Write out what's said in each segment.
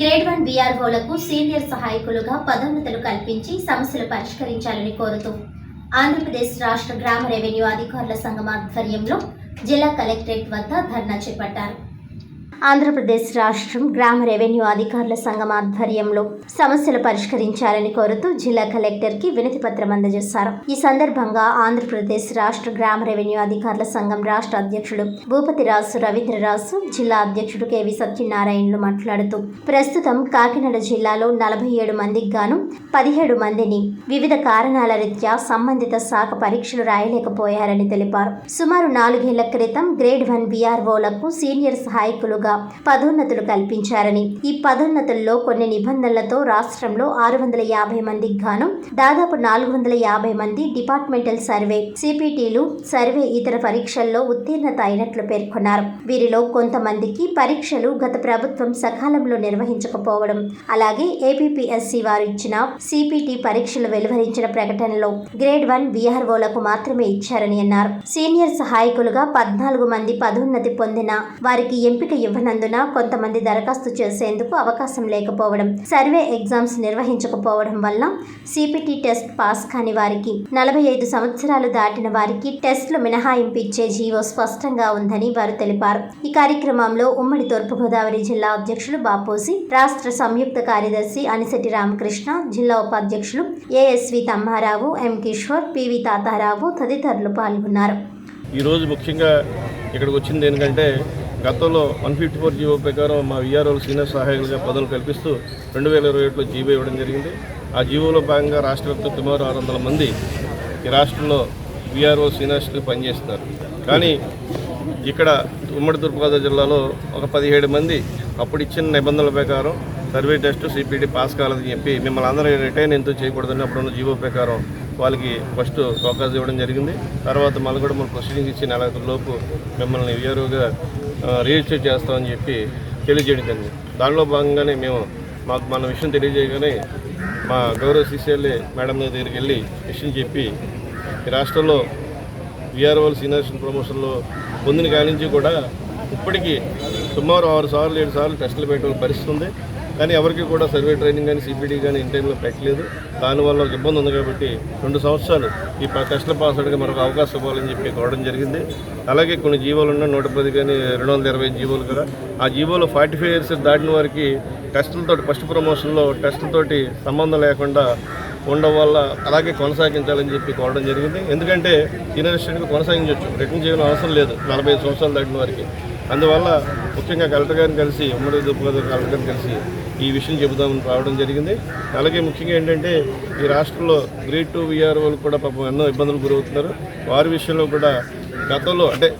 Grade one బీఆర్ఓలకు senior సహాయకులుగా పదోన్నతులు కల్పించి సమస్యలు పరిష్కరించాలని కోరుతూ ఆంధ్రప్రదేశ్ రాష్ట్ర గ్రామ రెవెన్యూ అధికారుల సంఘం ఆధ్వర్యంలో జిల్లా కలెక్టరేట్ వద్ద ధర్నా చేపట్టారు. ఆంధ్రప్రదేశ్ రాష్ట్రం గ్రామ రెవెన్యూ అధికారుల సంఘం ఆధ్వర్యంలో సమస్యలు పరిష్కరించాలని కోరుతూ జిల్లా కలెక్టర్కి వినతి పత్రం అందజేశారు. ఈ సందర్భంగా ఆంధ్రప్రదేశ్ రాష్ట్ర గ్రామ రెవెన్యూ అధికారుల సంఘం రాష్ట్ర అధ్యక్షుడు భూపతిరాజు రవీంద్రరాజు జిల్లా అధ్యక్షుడు కెవి సత్యనారాయణలు మాట్లాడుతూ ప్రస్తుతం కాకినాడ జిల్లాలో నలభై ఏడు మందికి గాను పదిహేడు మందిని వివిధ కారణాల రీత్యా సంబంధిత శాఖ పరీక్షలు రాయలేకపోయారని తెలిపారు. సుమారు నాలుగేళ్ళ క్రితం గ్రేడ్ వన్ బీఆర్ఓలకు సీనియర్ సహాయకులుగా పదోన్నతులు కల్పించారని. ఈ పదోన్నతుల్లో కొన్ని నిబంధనలతో రాష్ట్రంలో ఆరు వందల యాభై మందికి గాను దాదాపు నాలుగు వందల యాభై మంది డిపార్ట్మెంటల్ సర్వే సిపిటీలు సర్వే ఇతర పరీక్షల్లో ఉత్తీర్ణత అయినట్లు పేర్కొన్నారు. వీరిలో కొంతమందికి పరీక్షలు గత ప్రభుత్వం సకాలంలో నిర్వహించకపోవడం అలాగే ఏపీపీఎస్సీ వారు ఇచ్చిన సిపిటి పరీక్షలు వెలువరించిన ప్రకటనలో గ్రేడ్ వన్ బీఆర్ఓలకు మాత్రమే ఇచ్చారని అన్నారు. సీనియర్ సహాయకులుగా పద్నాలుగు మంది పదోన్నతి పొందిన వారికి ఎంపిక ఇవ్వనందున కొంతమంది దరఖాస్తు చేసేందుకు అవకాశం లేకపోవడం సర్వే ఎగ్జామ్స్ నిర్వహించకపోవడం వల్ల సిపిటి టెస్ట్ పాస్ కాని వారికి నలభై ఐదు సంవత్సరాలు దాటిన వారికి టెస్టులు మినహాయింపు ఇచ్చే జీవో స్పష్టంగా ఉందని వారు తెలిపారు. ఈ కార్యక్రమంలో ఉమ్మడి తూర్పుగోదావరి జిల్లా అధ్యక్షులు బాపోసి రాష్ట్ర సంయుక్త కార్యదర్శి అనిశెట్టి రామకృష్ణ జిల్లా ఉపాధ్యక్షులు A S V Tammarao M Kishore P V Tatarao తదితరులు పాల్గొన్నారు. ఈరోజు ముఖ్యంగా ఇక్కడికి వచ్చింది ఏంటంటే గతంలో వన్ ఫిఫ్టీ ఫోర్ జీవో ప్రకారం మా విఆర్ఓలు సీనియర్ సహాయకులుగా పదవులు కల్పిస్తూ రెండు వేల ఇరవై ఒకటిలో జీవో ఇవ్వడం జరిగింది. ఆ జీవోలో భాగంగా రాష్ట్ర వ్యాప్తంగా సుమారు ఆరు వందల మంది ఈ రాష్ట్రంలో విఆర్ఓ సీనియర్స్కి పనిచేస్తున్నారు. కానీ ఇక్కడ ఉమ్మడి తూర్పుగోదావరి జిల్లాలో ఒక పదిహేడు మంది అప్పుడు ఇచ్చిన నిబంధనల ప్రకారం సర్వే టెస్ట్ సిపిడి పాస్ కాలేదని చెప్పి మిమ్మల్ని అందరూ రిటైన్ ఎంతో చేయకూడదని అప్పుడున్న జీవో ప్రకారం వాళ్ళకి ఫస్ట్ అవకాశం ఇవ్వడం జరిగింది. తర్వాత మళ్ళీ కూడా మనం ప్రొసీడింగ్స్ ఇచ్చి నెల లోపు మిమ్మల్ని వేరుగా రిజిస్టర్ చేస్తామని చెప్పి తెలియజేయడం జరిగింది. దానిలో భాగంగానే మేము మాకు మన విషయం తెలియజేయగానే మా గౌరవ సీసీఎల్ఏ మేడం దగ్గరికి వెళ్ళి విషయం చెప్పి ఈ రాష్ట్రంలో విఆర్ఓల సీనియర్షన్ ప్రమోషన్లో పొందిన కాడి నుంచి కూడా ఇప్పటికీ సుమారు ఆరు సార్లు ఏడు సార్లు టెస్టులు పెట్టడం పరిస్థితి ఉంది. కానీ ఎవరికి కూడా సర్వే ట్రైనింగ్ కానీ సిపిడి కానీ ఇన్ టైంలో పెట్టలేదు. దానివల్ల ఒక ఇబ్బంది ఉంది కాబట్టి రెండు సంవత్సరాలు ఈ ప- టెస్టులు పాస్ అడిగి మరొక అవకాశం ఇవ్వాలని చెప్పి కోరడం జరిగింది. అలాగే కొన్ని జీవోలు ఉన్న నూట పది కానీ రెండు వందల ఇరవై జీవోలు కూడా. ఆ జీవోలో ఫార్టీ ఫైవ్ ఇయర్స్ దాటిన వారికి టెస్టులతో ఫస్ట్ ప్రమోషన్లో టెస్టులతోటి సంబంధం లేకుండా ఉండడం వల్ల అలాగే కొనసాగించాలని చెప్పి కోరడం జరిగింది. ఎందుకంటే సీనియర్ కొనసాగించవచ్చు రిటర్న్ చేయడం అవసరం లేదు. నలభై సంవత్సరాలు దాటిన వారికి. అందువల్ల ముఖ్యంగా కలెక్టర్ గారిని కలిసి ఉమ్మడి దుర్గోదావరి కలెక్టర్ గారిని కలిసి ఈ విషయం చెబుదామని రావడం జరిగింది. అలాగే ముఖ్యంగా ఏంటంటే ఈ రాష్ట్రంలో గ్రేడ్ టూ వాళ్ళు కూడా పాపం ఎన్నో ఇబ్బందులు గురవుతున్నారు. వారి విషయంలో కూడా గతంలో అంటే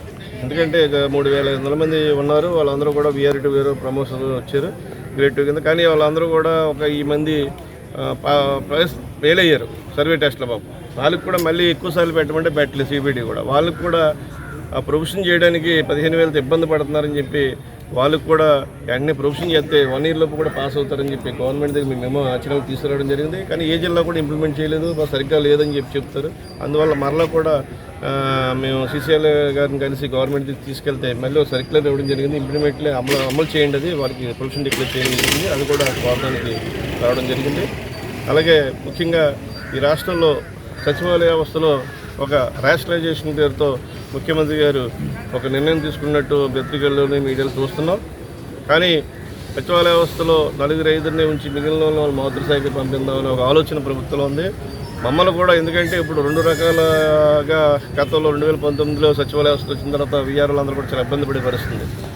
ఎందుకంటే మూడు వేల ఐదు వందల మంది ఉన్నారు. వాళ్ళందరూ కూడా V R to V R promotion వచ్చారు గ్రేడ్ టూ కింద కానీ వాళ్ళందరూ కూడా ఒక ఈ మంది ఫెయిల్ అయ్యారు. సర్వే టెస్ట్లో పాపం. వాళ్ళకి కూడా మళ్ళీ ఎక్కువ సార్లు పెట్టమంటే పెట్టలేదు సిబిడి కూడా. వాళ్ళకి కూడా ఆ ప్రొఫెషన్ చేయడానికి పదిహేను వేలతో ఇబ్బంది పడుతున్నారని చెప్పి వాళ్ళకు కూడా అన్ని ప్రొఫెషన్ చేస్తే వన్ ఇయర్ లోపు కూడా పాస్ అవుతారని చెప్పి గవర్నమెంట్ దగ్గర మేము ఆచరణలు తీసుకురావడం జరిగింది. కానీ ఏ జిల్లా కూడా ఇంప్లిమెంట్ చేయలేదు బా సరిగ్గా లేదని చెప్పి చెప్తారు. అందువల్ల మరలా కూడా మేము సీసీఎల్ గారిని కలిసి గవర్నమెంట్ తీసుకెళ్తే మళ్ళీ సర్క్యులర్ ఇవ్వడం జరిగింది. ఇంప్లిమెంట్లే అమలు అమలు చేయండి అది వాళ్ళకి ప్రొఫెషన్ డిక్లేర్ చేయడం జరిగింది. అది కూడా గవర్నమెంట్కి రావడం జరిగింది. అలాగే ముఖ్యంగా ఈ రాష్ట్రంలో సచివాలయ వ్యవస్థలో ఒక రేషనలైజేషన్ పేరుతో ముఖ్యమంత్రి గారు ఒక నిర్ణయం తీసుకున్నట్టు పత్రికల్లోనే మీడియాలో చూస్తున్నాం. కానీ సచివాలయ వ్యవస్థలో నలుగురు ఐదుని ఉంచి మిగిలిన వాళ్ళు మాతృశాఖకి పంపిందామని ఒక ఆలోచన ప్రభుత్వంలో ఉంది. మమ్మల్ని కూడా ఎందుకంటే ఇప్పుడు రెండు రకాలుగా గతంలో రెండు వేల పంతొమ్మిదిలో సచివాలయ వ్యవస్థ వచ్చిన తర్వాత విఆర్ఓలు అందరూ కూడా చాలా ఇబ్బంది పడే పరిస్థితుంది